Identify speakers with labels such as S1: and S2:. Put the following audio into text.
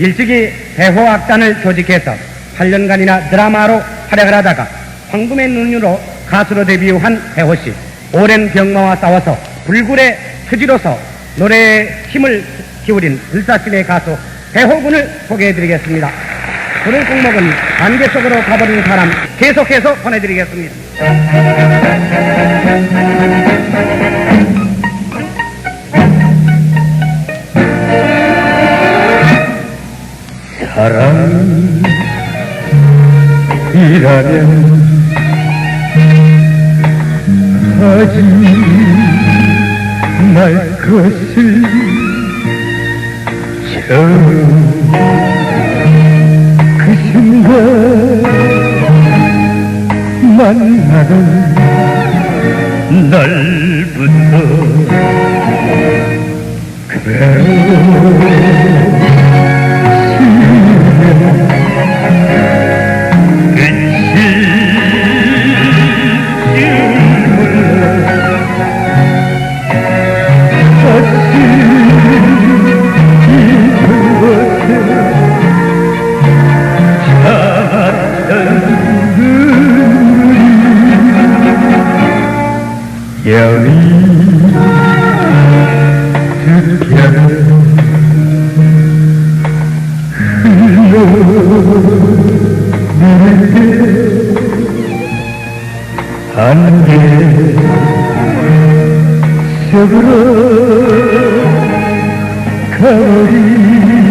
S1: 일찍이 대호악단을 조직해서 8년간이나 드라마로 활약을 하다가 황금의 눈으로 가수로 데뷔한 대호 씨. 오랜 병마와 싸워서 불굴의 투지로서 노래에 힘을 기울인 불사신의 가수 대호군을 소개해드리겠습니다. 오늘 곡목은 안개 속으로 가버린 사람 계속해서 보내드리겠습니다.
S2: 사랑이라면 하지 말 것을 저그 순간 만나는 날부터 그대 여기 듣게 안개 속으로 가버린